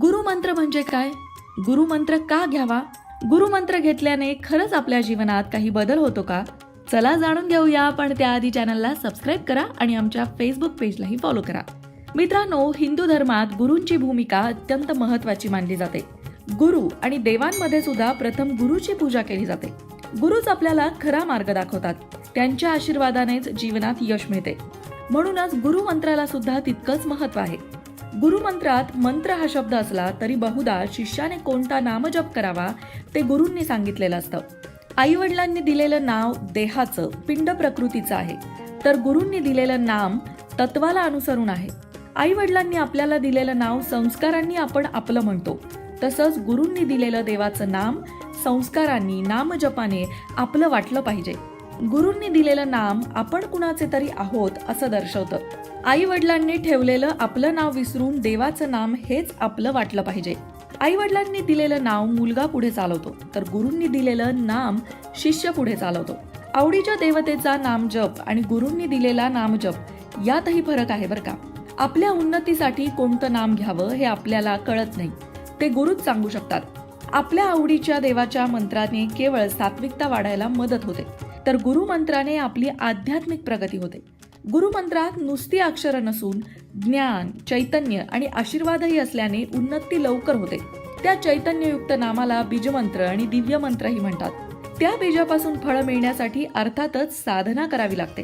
गुरुमंत्र म्हणजे काय? गुरुमंत्र का घ्यावा? गुरुमंत्र घेतल्याने खरंच आपल्या जीवनात काही बदल होतो का? चला जाणून घेऊया पण त्याआधी चॅनलला सबस्क्राईब करा आणि आमच्या फेसबुक पेजलाही फॉलो करा. मित्रांनो हिंदू धर्मात गुरूंची भूमिका अत्यंत महत्वाची मानली जाते. गुरु आणि देवांमध्ये सुद्धा प्रथम गुरुची पूजा केली जाते. गुरुच आपल्याला खरा मार्ग दाखवतात. त्यांच्या आशीर्वादानेच जीवनात यश मिळते. म्हणूनच गुरुमंत्राला सुद्धा तितकंच महत्त्व आहे. गुरुमंत्रात मंत्र हा शब्द असला तरी बहुधा शिष्याने कोणता नामजप करावा ते गुरूंनी सांगितलेलं असतं. आई वडिलांनी दिलेलं नाव देहाचं पिंड प्रकृतीचं आहे. तर गुरूंनी दिलेलं नाम तत्वाला अनुसरून आहे. आई वडिलांनी आपल्याला दिलेलं नाव संस्कारांनी आपण आपलं म्हणतो. तसंच गुरूंनी दिलेलं देवाचं नाम संस्कारांनी नामजपाने आपलं वाटलं पाहिजे. गुरूंनी दिलेलं नाम आपण कुणाचे तरी आहोत असं दर्शवतं. आई वडिलांनी ठेवलेलं आपलं नाव विसरून देवाचं नाम हेच आपलं वाटलं पाहिजे. आई वडिलांनी दिलेलं नाव मुलगा पुढे चालवतो तर गुरूंनी दिलेलं नाम शिष्य पुढे चालवतो. आवडीच्या देवतेचा नामजप आणि गुरूंनी दिलेला नामजप यातही फरक आहे बरं का. आपल्या उन्नतीसाठी कोणतं नाम घ्यावं हे आपल्याला कळत नाही. ते गुरुच सांगू शकतात. आपल्या आवडीच्या देवाच्या मंत्राने केवळ सात्विकता वाढायला मदत होते तर गुरु मंत्राने आपली आध्यात्मिक प्रगती होते. गुरुमंत्रात नुसती अक्षरं नसून ज्ञान चैतन्य आणि आशीर्वादही असल्याने उन्नती लवकर होते. त्या चैतन्ययुक्त नामाला बीजमंत्र आणि दिव्य मंत्रही म्हणतात. त्या बीजापासून फळ मिळण्यासाठी अर्थातच साधना करावी लागते.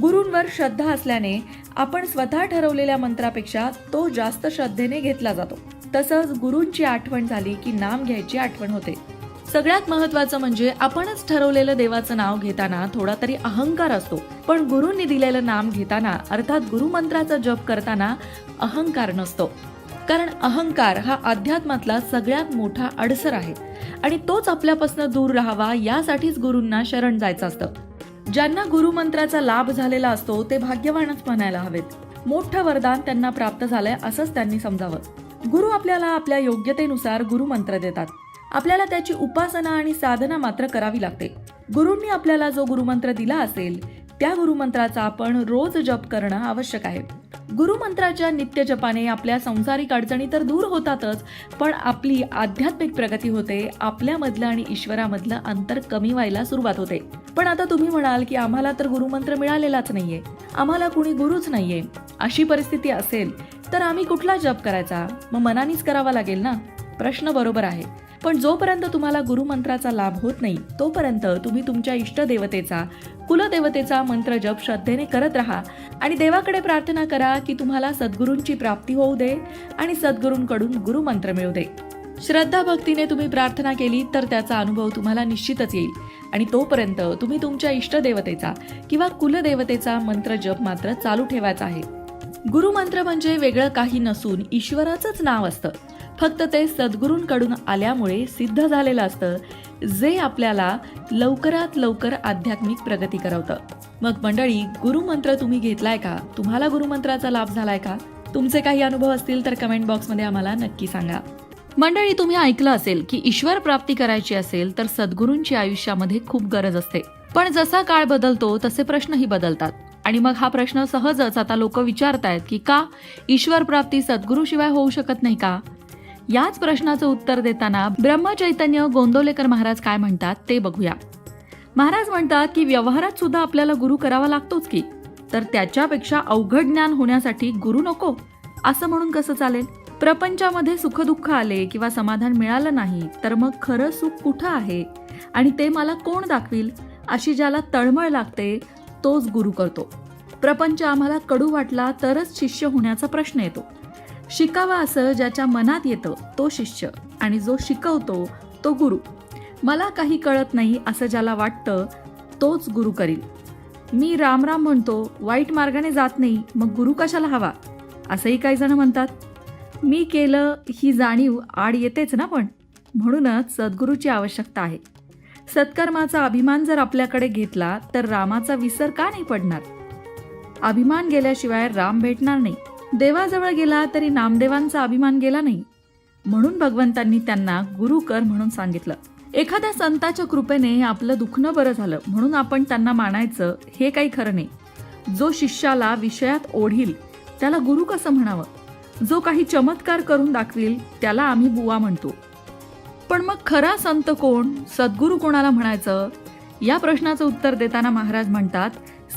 गुरूंवर श्रद्धा असल्याने आपण स्वतः ठरवलेल्या मंत्रापेक्षा तो जास्त श्रद्धेने घेतला जातो. तसंच गुरूंची आठवण झाली की नाम घ्यायची आठवण होते. सगळ्यात महत्वाचं म्हणजे आपणच ठरवलेलं देवाचं नाव घेताना थोडा तरी अहंकार असतो. पण गुरुंनी दिलेलं नाम घेताना अर्थात गुरुमंत्राचा जप करताना अहंकार नसतो. कारण अहंकार हा अध्यात्मातला सगळ्यात मोठा अडसर आहे. आणि तोच आपल्यापासून दूर राहावा यासाठीच गुरूंना शरण जायचं असतं. ज्यांना गुरुमंत्राचा लाभ झालेला असतो ते भाग्यवानच म्हणायला हवेत. मोठं वरदान त्यांना प्राप्त झालंय असंच त्यांनी समजावं. गुरु आपल्याला आपल्या योग्यतेनुसार गुरुमंत्र देतात. आपल्याला त्याची उपासना आणि साधना मात्र करावी लागते. गुरूंनी आपल्याला जो गुरुमंत्र दिला असेल त्या गुरुमंत्राचा आपण रोज जप करणं आवश्यक आहे. गुरुमंत्राच्या नित्य जपाने आपल्या संसारिक अडचणी तर दूर होतातच पण आपली आध्यात्मिक प्रगती होते आपल्यामधलं आणि ईश्वरामधलं अंतर कमी व्हायला सुरुवात होते. पण आता तुम्ही म्हणाल की आम्हाला तर गुरुमंत्र मिळालेलाच नाहीये. आम्हाला कुणी गुरुच नाहीये. अशी परिस्थिती असेल तर आम्ही कुठला जप करायचा? मग मनानीच करावा लागेल ना? प्रश्न बरोबर आहे. पण जोपर्यंत तुम्हाला गुरुमंत्राचा लाभ होत नाही तोपर्यंत तुम्ही तुमच्या इष्टदेवतेचा कुलदेवतेचा मंत्र जप श्रद्धेने करत राहा आणि देवाकडे प्रार्थना करा की तुम्हाला सद्गुरूंची प्राप्ती होऊ दे आणि सद्गुरूंकडून गुरुमंत्र मिळू दे. श्रद्धा भक्तीने तुम्ही प्रार्थना केली तर त्याचा अनुभव तुम्हाला निश्चितच येईल आणि तोपर्यंत तुम्ही तुमच्या इष्टदेवतेचा किंवा कुलदेवतेचा मंत्र जप मात्र चालू ठेवायचा आहे. गुरुमंत्र म्हणजे वेगळं काही नसून ईश्वराचंच नाव असतं. फक्त ते सद्गुरूंकडून आल्यामुळे सिद्ध झालेलं असतं जे आपल्याला लवकरात लवकर आध्यात्मिक प्रगती करवतं. मग मंडळी गुरुमंत्र तुम्ही घेतलाय का? तुम्हाला गुरुमंत्राचा लाभ झालाय का? तुमचे काही अनुभव असतील तर कमेंट बॉक्समध्ये आम्हाला नक्की सांगा. मंडळी तुम्ही ऐकलं असेल की ईश्वर प्राप्ती करायची असेल तर सद्गुरूंची आयुष्यामध्ये खूप गरज असते. पण जसा काळ बदलतो तसे प्रश्नही बदलतात. आणि मग हा प्रश्न सहजच आता लोक विचारतायत की का ईश्वर प्राप्ती सद्गुरूशिवाय होऊ शकत नाही का? याच प्रश्नाचं उत्तर देताना ब्रह्मचैतन्य गोंदवलेकर महाराज काय म्हणतात ते बघूया. महाराज म्हणतात की व्यवहारात सुद्धा आपल्याला गुरु करावा लागतोच की. तर त्याच्यापेक्षा अवघड ज्ञान होण्यासाठी गुरु नको असं म्हणून कसं चालेल? प्रपंचामध्ये सुखदुःख आले किंवा समाधान मिळालं नाही तर मग खरं सुख कुठं आहे? आणि ते मला कोण दाखवील? अशी ज्याला तळमळ लागते तोच गुरु करतो. प्रपंच आम्हाला कडू वाटला तरच शिष्य होण्याचा प्रश्न येतो. शिकावा असं ज्याच्या मनात येतं तो शिष्य. आणि जो शिकवतो तो गुरु. मला काही कळत नाही असं ज्याला वाटतं तोच गुरु करील. मी राम राम म्हणतो वाईट मार्गाने जात नाही मग गुरु कशाला हवा? असंही काही जण म्हणतात. मी केलं ही जाणीव आड येतेच ना पण? म्हणूनच सद्गुरूची आवश्यकता आहे. सत्कर्माचा अभिमान जर आपल्याकडे घेतला तर रामाचा विसर का नाही पडणार? अभिमान गेल्याशिवाय राम भेटणार नाही. देवाजवळ गेला तरी नामदेवांचा अभिमान गेला नाही. म्हणून भगवंतांनी त्यांना गुरु कर म्हणून सांगितलं. एखाद्या संताच्या कृपेने आपलं दुखणं बरं झालं. म्हणून आपण त्यांना मानायचं हे काही खरं नाही. जो शिष्याला विषयात ओढील त्याला गुरु कसं म्हणावं? जो काही चमत्कार करून दाखवील त्याला आम्ही बुवा म्हणतो. पण मग खरा संत कोण? सद्गुरू कोणाला म्हणायचं? या प्रश्नाचं उत्तर देताना महाराज म्हणतात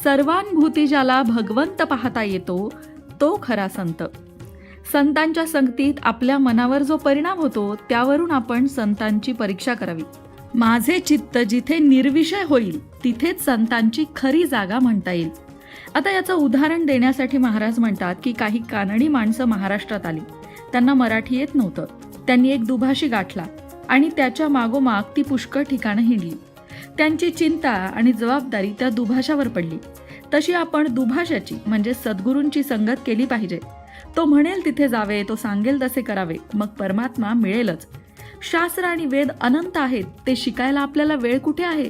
सर्वानुभूती ज्याला भगवंत पाहता येतो तो खरा संत. संतांच्या संगतीत आपल्या मनावर जो परिणाम होतो त्यावरून आपण संतांची परीक्षा करावी. माझे चित्त जिथे निर्विषय होईल तिथेच संतांची खरी जागा म्हणता येईल. आता याचं उदाहरण देण्यासाठी महाराज म्हणतात की काही कानडी माणसं महाराष्ट्रात आली. त्यांना मराठी येत नव्हतं. त्यांनी एक दुभाषी गाठला आणि त्याच्या मागोमाग ती पुष्कळ ठिकाणं हिंडली. त्यांची चिंता आणि जबाबदारी त्या दुभाषावर पडली. तशी आपण दुभाषाची म्हणजे सद्गुरूंची संगत केली पाहिजे. तो म्हणेल तिथे जावे तो सांगेल तसे करावे मग परमात्मा मिळेलच. शास्त्र आणि वेद अनंत आहेत ते शिकायला आपल्याला वेळ कुठे आहे?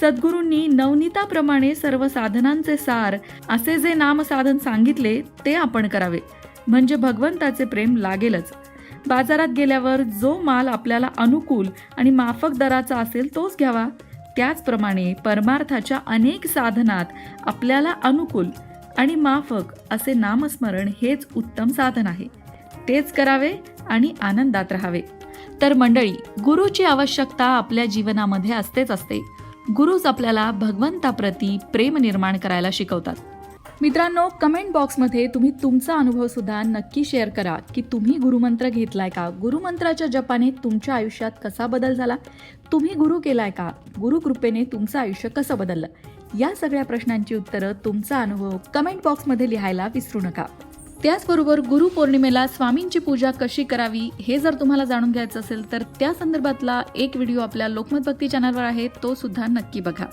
सद्गुरूंनी नवनीताप्रमाणे सर्व साधनांचे सार असे जे नामसाधन सांगितले ते आपण करावे. म्हणजे भगवंताचे प्रेम लागेलच. बाजारात गेल्यावर जो माल आपल्याला अनुकूल आणि माफक दराचा असेल तोच घ्यावा. त्याचप्रमाणे परमार्थाच्या अनेक साधनात आपल्याला अनुकूल आणि माफक असे नामस्मरण हेच उत्तम साधन आहे. तेच करावे आणि आनंदात राहावे. तर मंडळी गुरुची आवश्यकता आपल्या जीवनामध्ये असतेच असते. गुरुच आपल्याला भगवंताप्रती प्रेम निर्माण करायला शिकवतात. मित्रांनो कमेंट बॉक्समध्ये तुम्ही तुमचा अनुभव सुद्धा नक्की शेअर करा. की तुम्ही गुरुमंत्र घेतलाय का? गुरुमंत्राच्या जपाने तुमच्या आयुष्यात कसा बदल झाला? तुम्ही गुरु केलाय का? गुरुकृपेने तुमचं आयुष्य कसं बदललं? या सगळ्या प्रश्नांची उत्तरं तुमचा अनुभव कमेंट बॉक्समध्ये लिहायला विसरू नका. त्याचबरोबर गुरुपौर्णिमेला स्वामींची पूजा कशी करावी हे जर तुम्हाला जाणून घ्यायचं असेल तर त्या संदर्भातला एक व्हिडिओ आपल्या लोकमत भक्ती चॅनलवर आहे तो सुद्धा नक्की बघा.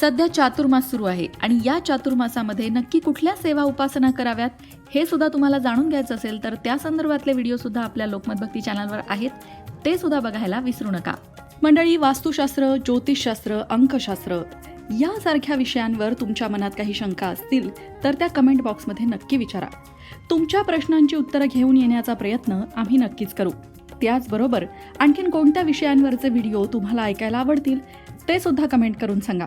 सध्या चातुर्मास सुरू आहे आणि या चातुर्मासामध्ये नक्की कुठल्या सेवा उपासना कराव्यात हे सुद्धा तुम्हाला जाणून घ्यायचं असेल तर त्या संदर्भातले व्हिडिओ सुद्धा आपल्या लोकमत भक्ती चॅनलवर आहेत. ते सुद्धा बघायला विसरू नका. मंडळी वास्तुशास्त्र ज्योतिषशास्त्र अंकशास्त्र यासारख्या विषयांवर तुमच्या मनात काही शंका असतील तर त्या कमेंट बॉक्समध्ये नक्की विचारा. तुमच्या प्रश्नांची उत्तरं घेऊन येण्याचा प्रयत्न आम्ही नक्कीच करू. त्याचबरोबर आणखीन कोणत्या विषयांवरचे व्हिडिओ तुम्हाला ऐकायला आवडतील ते सुद्धा कमेंट करून सांगा.